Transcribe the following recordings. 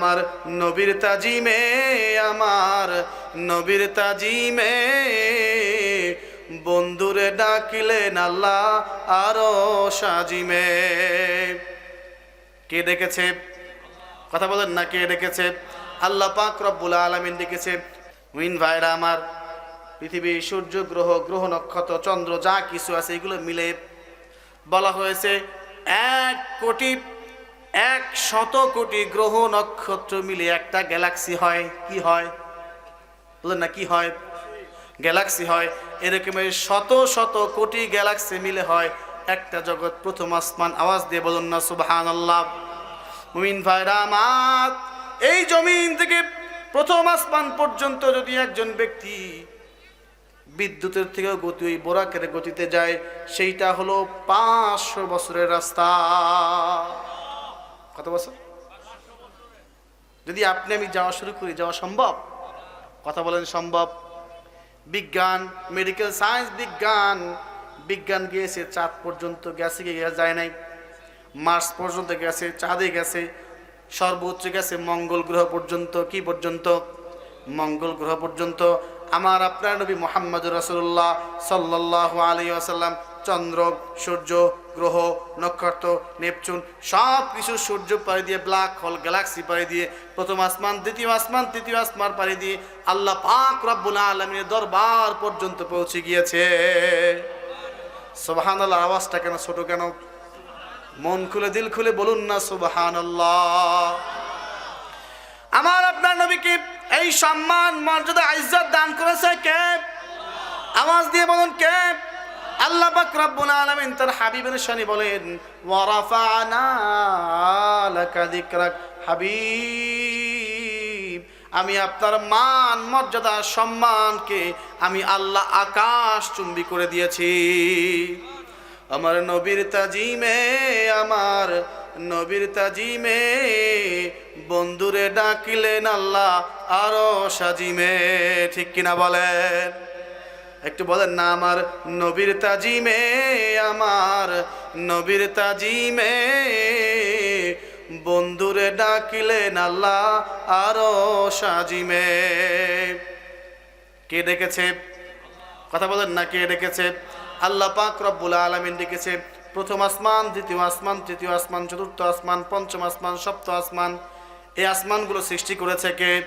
আমার নবীর তাজিমে, আমার নবীর তাজিমে। বন্ধুরে ডাকিলেন আল্লাহ আরও সাজিমে। কে ডেকেছে? কথা বলেন না, কে ডেকেছে? আল্লাহ পাক রব্বুল আলামিন ডেকেছে। উইন ভাইরা আমার পৃথিবী সূর্য, গ্রহ গ্রহ নক্ষত্র, চন্দ্র, যা কিছু আছে এগুলো মিলে বলা হয়েছে এক কোটি এক শত কোটি গ্রহ নক্ষত্র মিলে একটা গ্যালাক্সি হয়। কি হয়? বলেন না, কি হয়? গ্যালাক্সি হয়। এরকমের শত শত কোটি গ্যালাক্সি মিলে হয়। একটা জগৎ প্রথম আসমান। আওয়াজ দিয়ে বলুন না সুবহান আল্লাহ মুমিন ভাইরা আমার, এই জমিন থেকে প্রথম আসমান পর্যন্ত যদি একজন ব্যক্তি বিদ্যুতের থেকে গতি, ওই বোরাকের গতিতে যায়, সেইটা হলো পাঁচশো বছরের রাস্তা। কত বছর? যদি আপনি আমি যাওয়া শুরু করি, যাওয়া সম্ভব? কথা বলেন সম্ভব। বিজ্ঞান মেডিকেল সায়েন্স বিজ্ঞান। বিজ্ঞান গিয়েছে, চাঁদ পর্যন্ত গেছে, কি যায় নাই। মার্স পর্যন্ত গেছে, চাঁদে গেছে। সর্বোচ্চ গেছে, মঙ্গল গ্রহ পর্যন্ত, কি পর্যন্ত? মঙ্গল গ্রহ পর্যন্ত। আমার আপনার নবী মোহাম্মদ রসুল্লাহ সাল্লাহ আলী আসাল্লাম চন্দ্র, সূর্য, গ্রহ, নক্ষত্র, নেপচুন সব কিছু সূর্য পাড়ি দিয়ে ব্ল্যাক হোল গ্যালাক্সি পাড়ি দিয়ে, প্রথম আসমান, দ্বিতীয় আসমান, তৃতীয় আসমান পাড়ি দিয়ে আল্লাহ পাক রব্বুল আলমীর দরবার পর্যন্ত পৌঁছে গিয়েছে। সোবাহান আল্লাহ আওয়াজটা কেন ছোট কেন? মন খুলে, দিল খুলে বলুন না সুবাহান আমার আপনার নবীকে এই সম্মান, মর্যাদা, ইজ্জত দান করেছে কে? আওয়াজ দিয়ে বলুন কে? আল্লাহ পাক রব্বুল আলামিন তার হাবিবের শানে বলেন ওয়ারাফানা লাকা যিকরাক, হাবিব, আমি আপনার মান, মর্যাদা, সম্মানকে আমি আল্লাহ আকাশ চুম্বি করে দিয়েছি। আমার নবীর তাজিমে, আমার নবীর তাজিমে বন্ধুরে ডাকিলেন আল্লাহ আরও সাজিমে। ঠিক কিনা বলেন? একটু বলেন না, আমার নবীর তাজিমে, আমার নবীর তাজিমে। বন্ধুরে ডাকিলেন আল্লাহ আরও সাজিমে। কে ডেকেছে? কথা বলেন না, কে ডেকেছে? আল্লাহ পাক রব্বুল আলমিন ডেকেছে। প্রথম আসমান, দ্বিতীয় আসমান, তৃতীয় আসমান, চতুর্থ আসমান, পঞ্চম আসমান সপ্ত আসমান। এই আসমানগুলো সৃষ্টি করেছে কে?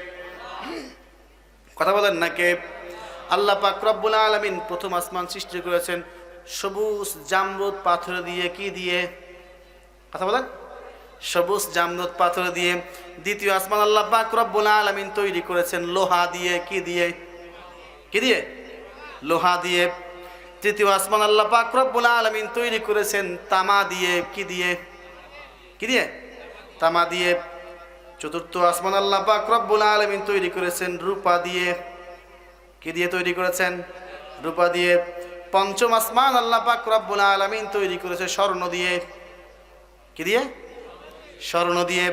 কথা বলেন না, কে? আল্লাহ পাক রব্বুল আলমিন প্রথম আসমান সৃষ্টি করেছেন। সবুজ জামরুদ পাথর দিয়ে কি দিয়ে? কথা বলেন। সবুজ জামরুদ পাথর দিয়ে। দ্বিতীয় আসমান আল্লাহ পাক রব্বুল আলমিন তৈরি করেছেন। লোহা দিয়ে কি দিয়ে? কি দিয়ে? লোহা দিয়ে। তৃতীয় আসমান আল্লাহ পাক রব্বুল আলমিন তৈরি করেছেন। তামা দিয়ে কি দিয়ে? কি দিয়ে? তামা দিয়ে। চতুর্থ আসমান আল্লাহ পাক রব্বুল আলমিন তৈরি করেছেন। রূপা দিয়ে। কি দিয়ে তৈরি করেছেন? রূপা দিয়ে পঞ্চম আসমান আল্লাহ পাক রব্বুল আলমিন তৈরি করেছে স্বর্ণ দিয়ে। কি দিয়ে? স্বর্ণ দিয়ে।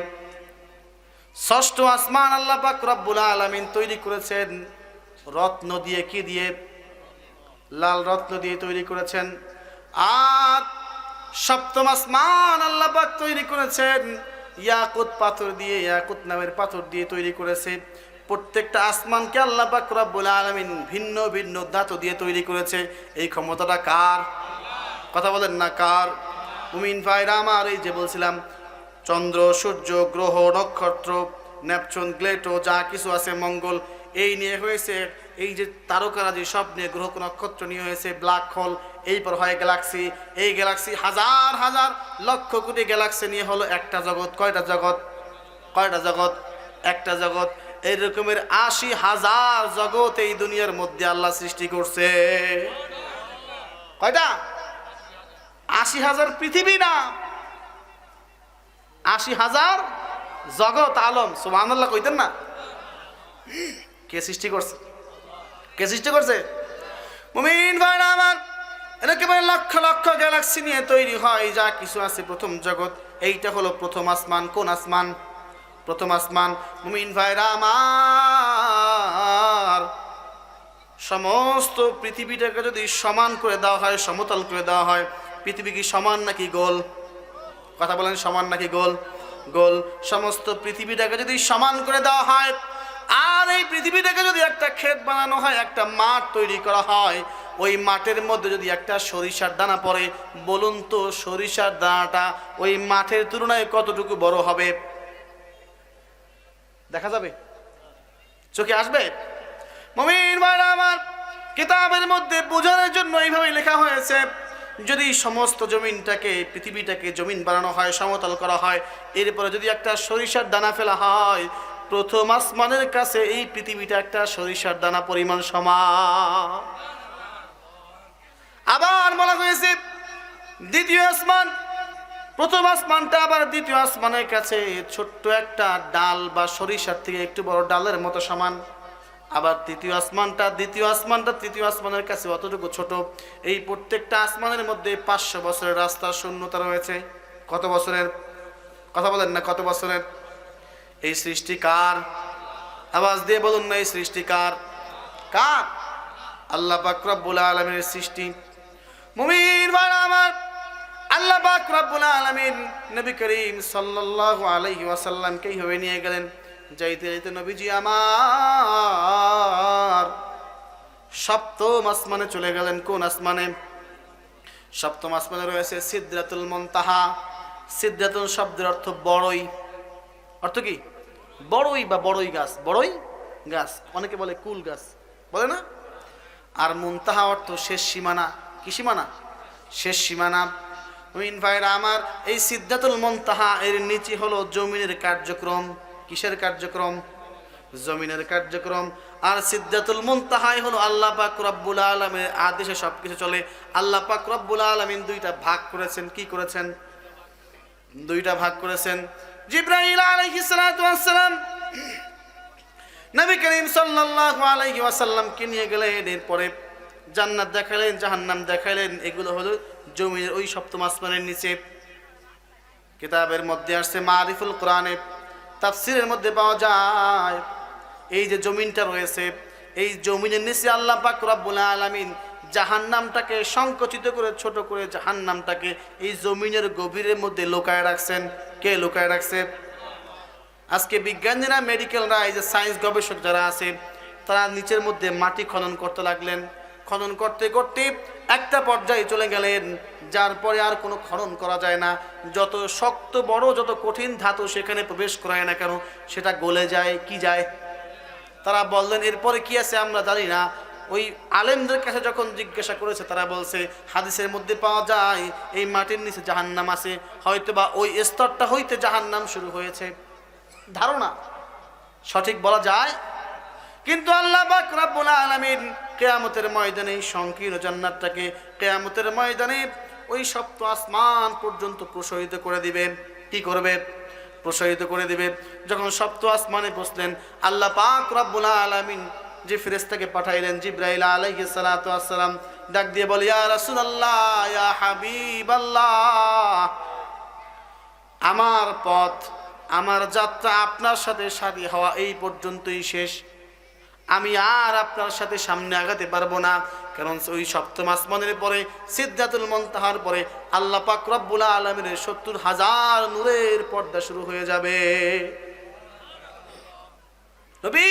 ষষ্ঠ আসমান আল্লাহ পাক রব্বুল আলমিন তৈরি করেছেন রত্ন দিয়ে কি দিয়ে? লাল রত্ন দিয়ে তৈরি করেছেন। আর সপ্তম আসমান আল্লাহ পাক তৈরি করেছেন। ইয়াকুত পাথর দিয়ে, ইয়াকুত নামের পাথর দিয়ে তৈরি করেছে। প্রত্যেকটা আসমানকে আল্লাহ পাক রব্বুল আলামিন ভিন্ন ভিন্ন ধাতু দিয়ে তৈরি করেছে। এই ক্ষমতাটা কার? কথা বলেন না, কার? মুমিন ভাইরা আমার, এই যে বলছিলাম, চন্দ্র, সূর্য, গ্রহ, নক্ষত্র, নেপচুন, গ্লেটো, যা কিছু আছে, মঙ্গল, এই নিয়ে হয়েছে। এই যে তারকারাজি সব নিয়ে গ্রহ, নক্ষত্র নিয়ে হয়েছে, ব্ল্যাক হোল, এই পর হয় গ্যালাক্সি। এই গ্যালাক্সি হাজার হাজার, লক্ষ কোটি গ্যালাক্সি নিয়ে হলো একটা জগৎ। কয়টা জগৎ? কয়টা জগৎ? একটা জগৎ। এই রকমের আশি হাজার জগৎ এই দুনিয়ার মধ্যে আল্লাহ সৃষ্টি করছে। কয়টা? আশি হাজার পৃথিবী না। আশি হাজার জগৎ আলম। সুবাহ কইতেন না। কে সৃষ্টি করছে? কে সৃষ্টি করছে? মুমিন ভাইরা আমার একেবারে লক্ষ লক্ষ গ্যালাক্সি নিয়ে তৈরি হয়, যা কিছু আছে প্রথম জগৎ। এইটা হলো প্রথম আসমান, কোন আসমান? প্রথম আসমান, মুমিন ভাইরা আমার। সমস্ত পৃথিবীটাকে যদি সমান করে দেওয়া হয়, সমতল করে দেওয়া হয়, পৃথিবী কি সমান নাকি গোল? কথা বলেন, সমান নাকি গোল? গোল। সমস্ত পৃথিবীটাকে যদি সমান করে দেওয়া হয়, আর এই পৃথিবীটাকে যদি একটা ক্ষেত বানানো হয়, একটা মাঠ তৈরি করা হয়, ওই মাঠের মধ্যে যদি একটা সরিষার দানা পড়ে, বলুন তো সরিষার দানাটা ওই মাঠের তুলনায় কতটুকু বড় হবে? দেখা যাবে? চোখে আসবে? মমিন ভাইরা আমার কিতাবের মধ্যে বোঝানোর জন্য এইভাবে লেখা হয়েছে, যদি সমস্ত জমিনটাকে, পৃথিবীটাকে জমিন বানানো হয়, সমতল করা হয়, এরপরে যদি একটা সরিষার দানা ফেলা হয়, প্রথম আসমানের কাছে এই পৃথিবীটা একটা সরিষার দানা পরিমাণ সমান। আবার বলা হয়েছে, দ্বিতীয় আসমান প্রথম আসমানটা, আবার দ্বিতীয় আসমানের কাছে। ছোট্ট একটা ডাল বা সরিষার থেকে একটু বড় ডালের মতো সমান। আবার তৃতীয় আসমানটা, দ্বিতীয় আসমানটা, তৃতীয় আসমানের কাছে অতটুকু ছোট। এই প্রত্যেকটা আসমানের মধ্যে পাঁচশো বছরের রাস্তার শূন্যতা রয়েছে। কত বছরের? কথা বলেন না, কত বছরের? এই সৃষ্টিকার আওয়াজ দিয়ে বলুন না, এই সৃষ্টিকার কার? আল্লাহ পাক আলমের সৃষ্টি। মুমিন ভাইরা আমার আল্লাহ পাক রব্বুল আলামিন নবী করিম সাল্লাল্লাহু আলাইহি ওয়াসাল্লামকে এইভাবে নিয়ে গেলেন। যাইতে যাইতে নবীজি আমার সপ্তম আসমানে চলে গেলেন। কোন আসমানে? সপ্তম আসমানে রয়েছে সিদ্রাতুল মুনতাহা। সিদ্রাতুল শব্দের অর্থ বড়ই। অর্থ কি? বড়ই বা বড়ই গাছ। বড়ই গাছ। অনেকে বলে কুল গাছ। বলে না? আর মুনতাহা অর্থ শেষ সীমানা। কি সীমানা? শেষ সীমানা মিন ভাইরা, আমার এই সিদ্ধাতুল মন্তাহা এর নিচে হলো জমিনের কার্যক্রম। কিসের কার্যক্রম? জমিনের কার্যক্রম। আর সিদ্ধাতুল মুনতাহাই হলো আল্লাহ পাক রব্বুল আলমের আদেশে সব কিছু চলে। আল্লাহ পাক রব্বুল আলমিন দুইটা ভাগ করেছেন। কি করেছেন? দুইটা ভাগ করেছেন। ওয়াস সালাম নবী করিম সাল্লাল্লাহু আলাইহি ওয়াসাল্লামকে নিয়ে গেলেন। এরপরে জান্নাত দেখালেন, জাহান্নাম দেখালেন। এগুলো হলো জমির ওই সপ্তম আসমানের নিচে। কিতাবের মধ্যে আসছে মারিফুল কোরআনে, তাফসিরের মধ্যে পাওয়া যায়, এই যে জমিনটা রয়েছে, এই জমিনের নিচে আল্লাহ পাক রব্বুল আলামিন জাহান্নামটাকে সংকুচিত করে, ছোট করে জাহান্নামটাকে এই জমিনের গভীরের মধ্যে লুকায় রাখছেন। কে লুকায় রাখছে? আজকে বিজ্ঞানীরা, মেডিকেলরা, এই যে সায়েন্স গবেষক যারা আছে, তারা নিচের মধ্যে মাটি খনন করতে লাগলেন। খনন করতে করতে একটা পর্যায়ে চলে গেলেন, যার পরে আর কোনো খনন করা যায় না। যত শক্ত, বড়, যত কঠিন ধাতু সেখানে প্রবেশ করায় না কেন, সেটা গলে যায়, কি যায়? তারা বললেন, এরপরে কি আছে আমরা জানি না। ওই আলেমদের কাছে যখন জিজ্ঞাসা করেছে, তারা বলছে, হাদিসের মধ্যে পাওয়া যায়, এই মাটির নিচে জাহান্নাম আছে। হয়তো বা ওই স্তরটা হইতে জাহান্নাম শুরু হয়েছে। ধারণা সঠিক বলা যায় কিন্তু আল্লাহ পাক রব্বুল আলামিন কেয়ামতের ময়দানে সংকীর্ণ জান্নাতটাকে কেয়ামতের ময়দানে ওই সপ্ত আসমান পর্যন্ত প্রসারিত করে দিবে। কি করবে? প্রসারিত করে দিবে। যখন সপ্ত আসমানে বসলেন, আল্লাহ পাক রব্বুল আলামিন যে ফেরেশতাকে পাঠাইলেন, জিব্রাইল আলাইহিস সালাতু আসসালাম ডাক দিয়ে বলে, ইয়া রাসূলুল্লাহ, ইয়া হাবিবাল্লাহ, আমার পথ, আমার যাত্রা আপনার সাথে সাথী হওয়া এই পর্যন্তই শেষ। আমি আর আপনার সাথে সামনে আগাতে পারব না। কারণ ওই সপ্তম আসমানের পরে, সিদ্ধাতুল মন্তাহার পরে আল্লাহ পাক রব্বুল আলমের সত্তর হাজার নূরের পর্দা শুরু হয়ে যাবে। নবী,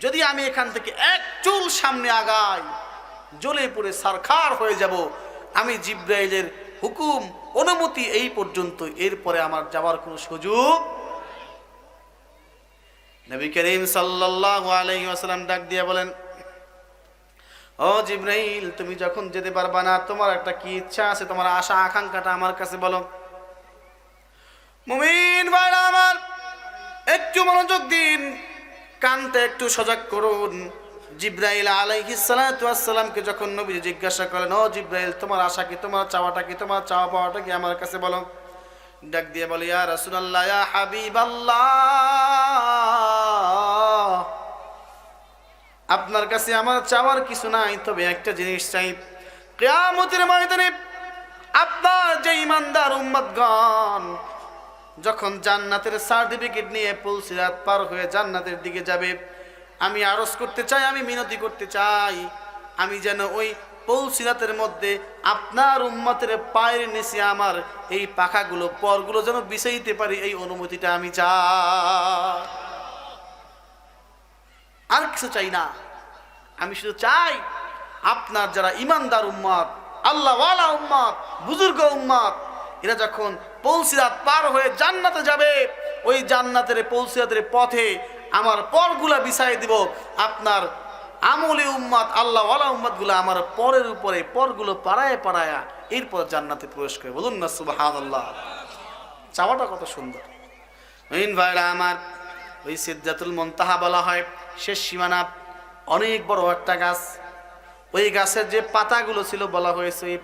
যদি আমি এখান থেকে এক চুল সামনে আগাই, জ্বলে পড়ে সারখার হয়ে যাব, আমি জিব্রাইলের হুকুম, অনুমতি এই পর্যন্ত এরপরে আমার যাওয়ার কোনো সুযোগ নবী করিম সাল্লাল্লাহু আলাইহি ওয়াসাল্লাম ডাক দিয়ে বলেন, ও জিব্রাইল, তুমি যখন যেতে পারবা না, তোমার একটা কি ইচ্ছা আছে? তোমার আশা, আকাঙ্ক্ষাটা আমার কাছে বলো। মুমিন ভাইরা আমার, একটু মনোযোগ দিন, কানটা একটু সজাগ করুন। জিব্রাইল আলাইহিস সালাতু ওয়াসসালামকে যখন নবী জিজ্ঞাসা করেন ও জিব্রাইল, তোমার আশা কি, তোমার চাওয়াটা কি, তোমার চাওয়া পাওয়াটা কি আমার কাছে বলো? ডাক দিয়ে বলে, ইয়া রাসূলুল্লাহ, ইয়া হাবিবাল্লাহ। আপনার কাছে আমার চাওয়ার কিছু নাই, তবে একটা জিনিস চাই। কিয়ামতের ময়দানে আপনার যে ইমানদার উম্মতগণ, যখন জান্নাতের সার্টিফিকেট নিয়ে পুলসিরাত পার হয়ে জান্নাতের দিকে যাবে, আমি আরজ করতে চাই, আমি মিনতি করতে চাই, আমি যেন ওই পৌঁছিরাতের মধ্যে আপনার উম্মতের পায়ের নিচে আমার এই পাখাগুলো, পরগুলো যেন বিষাইতে পারি, এই অনুমতিটা আমি চাই। আর কিছু চাই না। আমি শুধু চাই, আপনার যারা ইমানদার উম্মত আল্লাহওয়ালা উম্মত বুজুর্গ উম্মত এরা যখন পৌঁছিরাত পার হয়ে জান্নাতে যাবে, ওই জান্নাতের পৌঁছিরাতের পথে আমার পরগুলা বিছাই দিব। আপনার আমলি উম্মত আল্লাহওয়ালা উম্মতগুলো আমার পরের উপরে পরগুলো পাড়ায় পাড়ায়া এরপর জান্নাতে প্রবেশ করে। বলুন না সুবাহান আল্লাহ চাওয়াটা কত সুন্দর। ভাইরা আমার ওই সিদ্ধাতুল মন্তাহা বলা হয় শেষ সীমানা অনেক বড় একটা গাছ। ওই গাছের যে পাতাগুলো ছিল বলা হয়েছে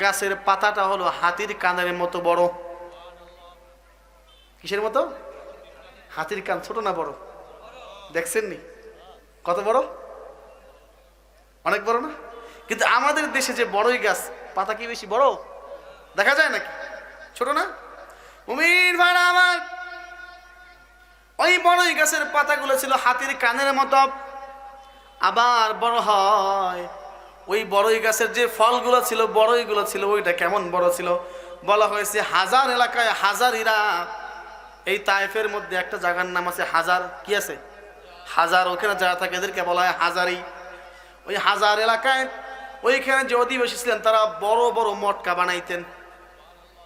গাছের পাতাটা হলো হাতির কানের মতো বড়। কিসের মতো? হাতির কান, ছোট না বড়? দেখছেন নি কত বড়? অনেক বড় না? কিন্তু আমাদের দেশে যে বড়ই গাছ, পাতা কি বেশি বড়? দেখা যায় নাকি? ছোট না? উমির ভাড়া আমার ওই বড়ই গাছের পাতাগুলো ছিল হাতির কানের মতো। আবার বড় হয়। ওই বড়ই গাছের যে ফলগুলো ছিল, বড়ইগুলো ছিল, ওইটা কেমন বড় ছিল? বলা হয়েছে হাজার এলাকায় হাজারিরা এই তাইফের মধ্যে একটা জায়গার নাম আছে হাজার। কি আছে? হাজার। ওখানে যারা থাকে এদেরকে বলা হয় হাজারি। ওই হাজার এলাকায় ওইখানে যে অধিবাসী ছিলেন, তারা বড় বড় মটকা বানাইতেন।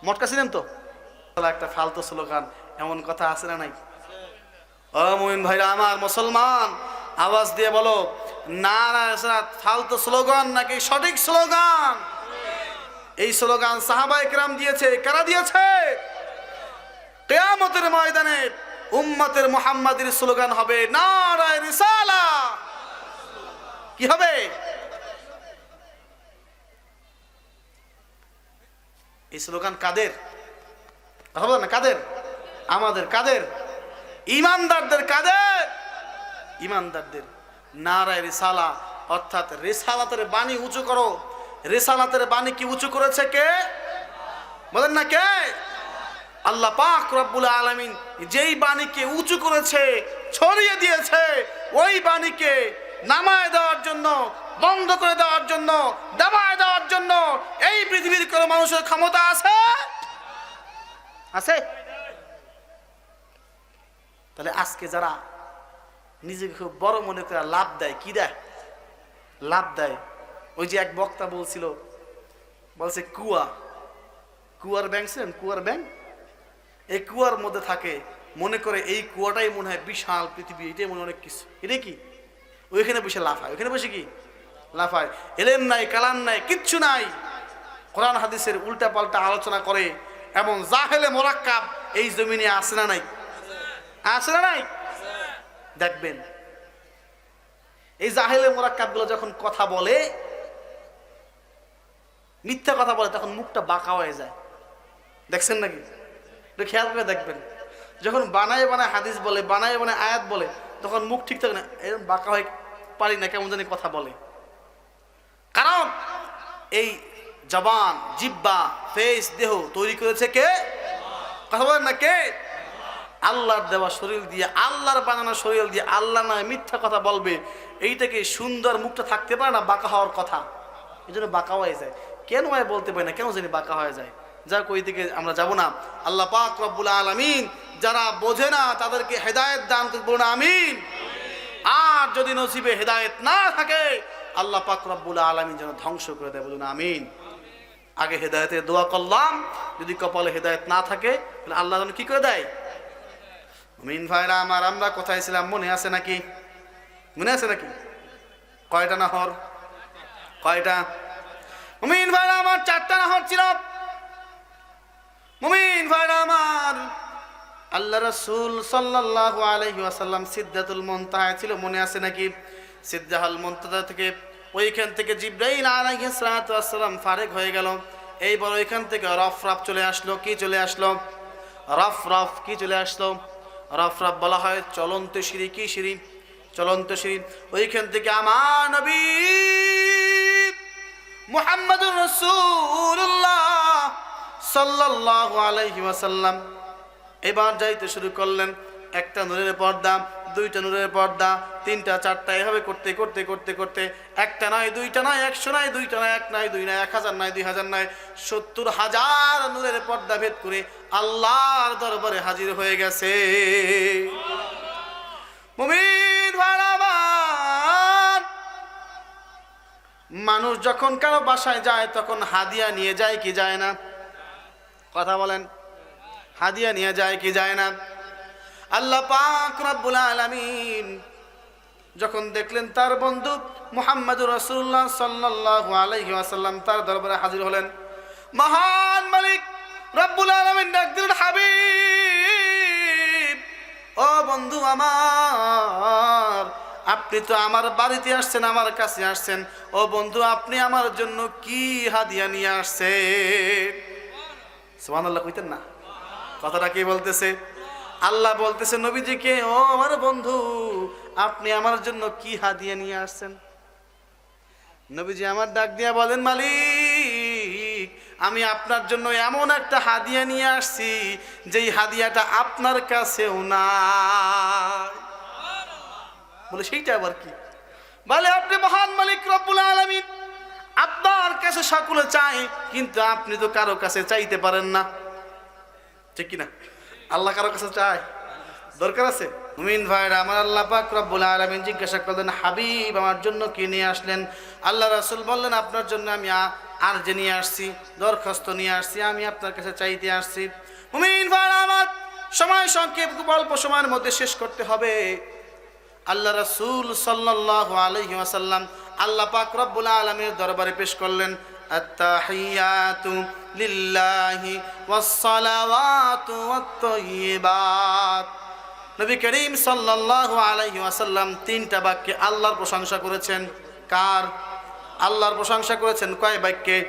মটকা ছিলেন তো? একটা ফালতু স্লোগান। এমন কথা আছে না নাই? ও মোমিন ভাইরা, আমার মুসলমান, আওয়াজ দিয়ে বলো না ফালতু স্লোগান নাকি সঠিক স্লোগান? এই স্লোগান সাহাবা একরাম দিয়েছে, কারা দিয়েছে? কেয়ামতের ময়দানে উম্মতের মোহাম্মদের স্লোগান হবে নারায় রিসালা। কি হবে? এই স্লোগান কাদের? না, কাদের? আমাদের কাদের? ইমানদারদের কাদের ইমানদারদের নারায় রিসালা, অর্থাৎ রেসালাতের বাণী উঁচু করো। রেসালাতের বাণী কি উঁচু করেছে কে? বলেন না কে? আল্লাহ পাক রব্বুল আলামিন যেই বাণীকে উঁচু করেছে, ছড়িয়ে দিয়েছে, ওই বাণীকে নামায় দেওয়ার জন্য, বন্ধ করে দেওয়ার জন্য, দাবায় দেওয়ার জন্য এই পৃথিবীর কোনো মানুষের ক্ষমতা আছে? আছে। তাহলে আজকে যারা নিজেকে খুব বড় মনে করে লাভ দেয়, কি দেয়? লাভ দেয়। ওই যে এক বক্তা বলছিল, বলছে, কুয়া। কুয়ার ব্যাংক ছিলেন কুয়ার ব্যাংক? এই কুয়ার মধ্যে থাকে, মনে করে এই কুয়াটাই মনে হয় বিশাল পৃথিবী, এটাই মনে অনেক কিছু। এটাই কি? ওইখানে বসে লাফায় ওইখানে বসে কি? লাফায় এলেম নাই কালাম নাই, কিচ্ছু নাই। কোরআন হাদিসের উল্টা পাল্টা আলোচনা করে, এবং জাহেলে মোরাক্কাব এই জমিনে আসে না নাই। আসে না নাই? দেখবেন। এই জাহেলে মোরাক্কাবগুলো যখন কথা বলে, মিথ্যা কথা বলে, তখন মুখটা বাঁকা হয়ে যায়। দেখছেন নাকি? একটু খেয়াল করে দেখবেন। যখন বানায় বানায় হাদিস বলে, বানায় বানায় আয়াত বলে, তখন মুখ ঠিক থাকে না। এরকম বাঁকা হয়ে পারি না, কেমন জানি কথা বলে। কারণ, এই জবান জিব্বা ফেস, দেহ তৈরি করেছে কে? কথা বলেন না কে? আল্লাহর দেওয়া শরীর দিয়ে, আল্লাহর বানানো শরীর দিয়ে আল্লাহ নয় মিথ্যা কথা বলবে, এইটাকে সুন্দর মুখটা থাকতে পারে না, বাঁকা হওয়ার কথা। এই জন্য বাঁকা হয়ে যায়। কেন হয় বলতে পারি না? কেন জানি বাঁকা হয়ে যায়? যাক, ওই দিকে আমরা যাব না। আল্লাহ পাক রব্বুল আলমিন যারা বোঝে না, তাদেরকে হেদায়েত দান করব না আমিন। আর যদি নসিবে হেদায়েত না থাকে, আল্লাহ পাক রব্বুল আলমিন যেন ধ্বংস করে দেয়, বলুন আমিন। আগে হেদায়েতের দোয়া করলাম, যদি কপালে হেদায়েত না থাকে, তাহলে আল্লাহ যেন কী করে দেয়? মিন ভাইরা, আমার আমরা কোথায় ছিলাম? মনে আছে নাকি? মনে আছে নাকি? কয়টা নাহর? কয়টা? মুমিন ভাইরা, আমার চারটা নাহর ছিল। মুমিন ভাইরা, আমার আল্লাহ রসুল সাল্লাল্লাহু আলাইহি ওয়াসাল্লাম সিদ্ধাতুল মুনতাহা ছিল, মনে আছে নাকি? সিদ্ধাতুল মুনতাহা থেকে ওইখান থেকে জিব্রাইল সালাতু ওয়াসসালাম ফারেক হয়ে গেল। এইবার ওইখান থেকে রফ রফ চলে আসলো। কি চলে আসলো? রফ রফ কি চলে আসলো? রফ রফ বলা হয়, চলন্ত সিঁড়ি কি সিঁড়ি? চলন্ত সিঁড়ি। ওইখান থেকে আমার নবী মুহাম্মদুর রসুল্লাহ সাল্লাহ আলাইহি এবার যাইতে শুরু করলেন একটা নূরের পর্দা। দুইটা নূরের পর্দা, তিনটা, চারটা, এভাবে করতে করতে করতে করতে একটা নয় দুইটা নয় একশো নয় দুইটা নয় এক নয় দুই নয় এক হাজার নয় দুই হাজার নয় সত্তর হাজার নূরের পর্দা ভেদ করে আল্লাহর দরবারে হাজির হয়ে গেছে। মানুষ যখন কারও বাসায় যায় তখন হাদিয়া নিয়ে যায় কি যায় না? কথা বলেন, হাদিয়া নিয়ে যায় কি যায় না? আল্লাহ পাক রব্বুল আলামিন যখন দেখলেন তার বন্ধু মুহাম্মদুর রাসূলুল্লাহ সাল্লাল্লাহু আলাইহি ওয়াসাল্লাম তার দরবারে হাজির হলেন, মহান মালিক রব্বুল আলামিন ডাক দিলেন হাবিব। ও বন্ধু আমার, আপনি তো আমার বাড়িতে আসছেন, আমার কাছে আসছেন। ও বন্ধু, আপনি আমার জন্য কি হাদিয়া নিয়ে আসছেন? সুবহানাল্লাহ, কইতেন না। কথাটা কি বলতেছে? আল্লাহ বলতেছে, নবীজিকে, ও আমার বন্ধু, আপনি আমার জন্য কি হাদিয়া নিয়ে আসছেন? নবীজি আমার ডাক দিয়া বলেন, মালিক, আমি আপনার জন্য এমন একটা হাদিয়া নিয়ে আসছি, যেই হাদিয়াটা আপনার কাছেও নাই। বলে, সেইটা আবার কি? বলে, আপনি মহান মালিক রব্বুল আলামিন, আপনার কাছে সকলে চাই কিন্তু আপনি তো কারও কাছে চাইতে পারেন না। ঠিক কিনা? আল্লাহ কারও কাছে চায়? দরকার আছে? মুমিন ভাইরা, আমার আল্লাহ পাক রব্বুল আলামিন জিজ্ঞাসা করলেন, হাবিব, আমার জন্য কি নিয়ে আসলেন? আল্লাহ রাসূল বললেন, আপনার জন্য আমি আর যে নিয়ে আসছি, দরখাস্ত নিয়ে আসছি, আমি আপনার কাছে চাইতে আসছি। মুমিন ভাইরা, আমার সময় সংক্ষেপ অল্প সময়ের মধ্যে শেষ করতে হবে। আল্লাহ রাসূল সাল্লাল্লাহু আলাইহি ওয়াসাল্লাম আল্লাহ পাক রব্বুল আলামিনের দরবারে পেশ করলেন আত্তাহিয়াতু লিল্লাহি ওয়াসসালাওয়াতু ওয়াত-তাইয়্যিবাত নবী করিম সাল্লাল্লাহু আলাইহি ওয়াসাল্লাম তিনটা বাক্যে আল্লাহর প্রশংসা করেছেন। কার? আল্লাহর প্রশংসা করেছেন কয় বাক্যে?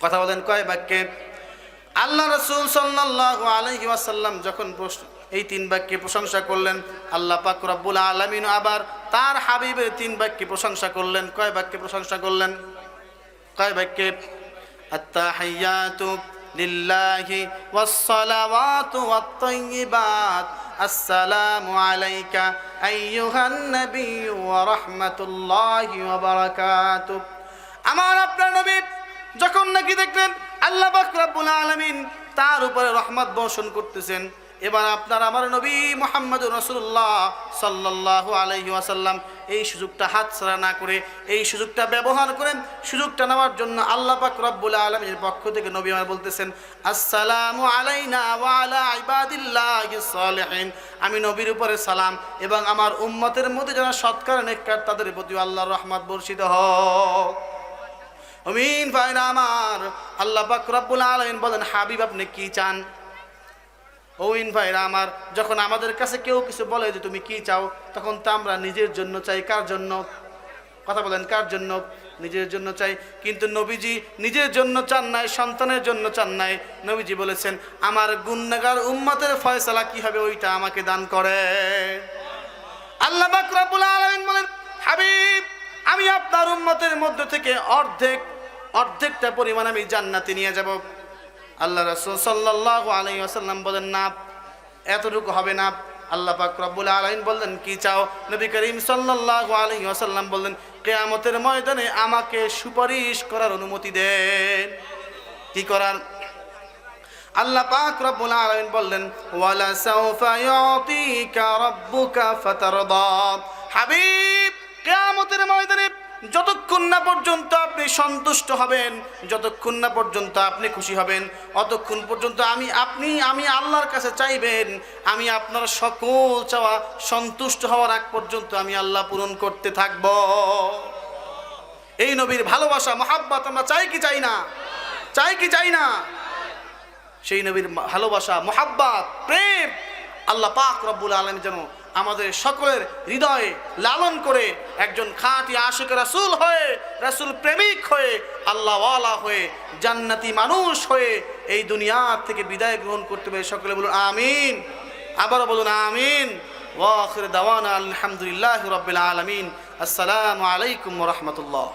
কথা বলেন কয় বাক্যে? আল্লাহ রসুল সাল্লাল্লাহু আলাইহি ওয়াসাল্লাম যখন এই তিন বাক্যে প্রশংসা করলেন, আল্লাহ পাক রব্বুল আলামিন আবার তার হাবিবের তিন বাক্যে প্রশংসা করলেন। কয় বাক্যে প্রশংসা করলেন? কয় বাক্যে আত্তাহিয়াতু লিল্লাহি ওয়াসসালাওয়াতু ওয়াত-তাইয়্যিবাত আসসালামু আলাইকা আইয়ুহান নাবিয়্যু ওয়া রাহমাতুল্লাহি ওয়া বারাকাতুহু আমার আপনার নবী যখন নাকি দেখলেন আল্লাহ পাক রব্বুল আলামিন তার উপরে রহমত বর্ষণ করতেছেন এবার আপনার আমার নবী মোহাম্মদ রসুল্লাহ সাল্লাল্লাহু আলাইহি ওয়াসাল্লাম এই সুযোগটা হাতছাড়া না করে, এই সুযোগটা ব্যবহার করেন সুযোগটা নেওয়ার জন্য আল্লাহ পাক রব্বুল আলমীর পক্ষ থেকে নবী আমার বলতেছেন, আসসালামু আলাইনা আমি নবীর উপরে সালাম এবং আমার উম্মতের মধ্যে যারা সৎকার নেককার তাদের প্রতি আল্লাহর রহমত বর্ষিত ভাইরা আমার, আল্লাহ পাক রব্বুল আলামিন বলেন, হাবিব, আপনি কি চান? ওইন ভাইরা আমার, যখন আমাদের কাছে কেউ কিছু বলে যে তুমি কি চাও, তখন তো আমরা নিজের জন্য চাই, কার জন্য? কথা বলেন, কার জন্য? নিজের জন্য চাই। কিন্তু নবীজি নিজের জন্য চান নাই, সন্তানের জন্য চান নাই। নবীজি বলেছেন, আমার গুন্নাগার উম্মতের ফয়সালা কি হবে ওইটা আমাকে দান করে। আল্লাহ বলেন, হাবিব, আমি আপনার উম্মতের মধ্য থেকে অর্ধেক, অর্ধেকটা পরিমাণ আমি জান্নাতে নিয়ে যাব। আল্লাহ রাসূল সাল্লাল্লাহু আলাইহি ওয়াসাল্লাম বলেন, না, এতটুকু হবে না। আল্লাহ পাক রব্বুল আলামিন বললেন, কি চাও? নবী করিম সাল্লাল্লাহু আলাইহি ওয়াসাল্লাম বললেন, কেয়ামতের ময়দানে আমাকে সুপারিশ করার অনুমতি দেন। কি করার? আল্লাহ পাক রব্বুল আলামিন বললেন, ওয়ালা হাবিব, কিয়ামতের ময়দানে যতক্ষণ না পর্যন্ত আপনি সন্তুষ্ট হবেন, যতক্ষণ না পর্যন্ত আপনি খুশি হবেন, অতক্ষণ পর্যন্ত আমি, আপনি, আমি আল্লাহর কাছে চাইবেন, আমি আপনার সকল চাওয়া সন্তুষ্ট হওয়ার আগ পর্যন্ত আমি আল্লাহ পূরণ করতে থাকব। এই নবীর ভালোবাসা, মহাব্বত আমরা চাই কি চাই না? চাই কি চাই না? সেই নবীর ভালোবাসা, মোহাব্বাত, প্রেম, আল্লাহ পাক রব্বুল আলম যেন আমাদের সকলের হৃদয়ে লালন করে একজন খাঁটি আশিক রাসুল হয়ে, রাসুল প্রেমিক হয়ে, আল্লাহওয়ালা হয়ে, জান্নাতি মানুষ হয়ে এই দুনিয়ার থেকে বিদায় গ্রহণ করতে পারে সকলে বলুন, আমিন। আবারও বলুন, আমিন। ওয়াখির দাওয়ানা আলহামদুলিল্লাহ রবিল আলমিন। আসসালামু আলাইকুম রহমতুল্লাহ।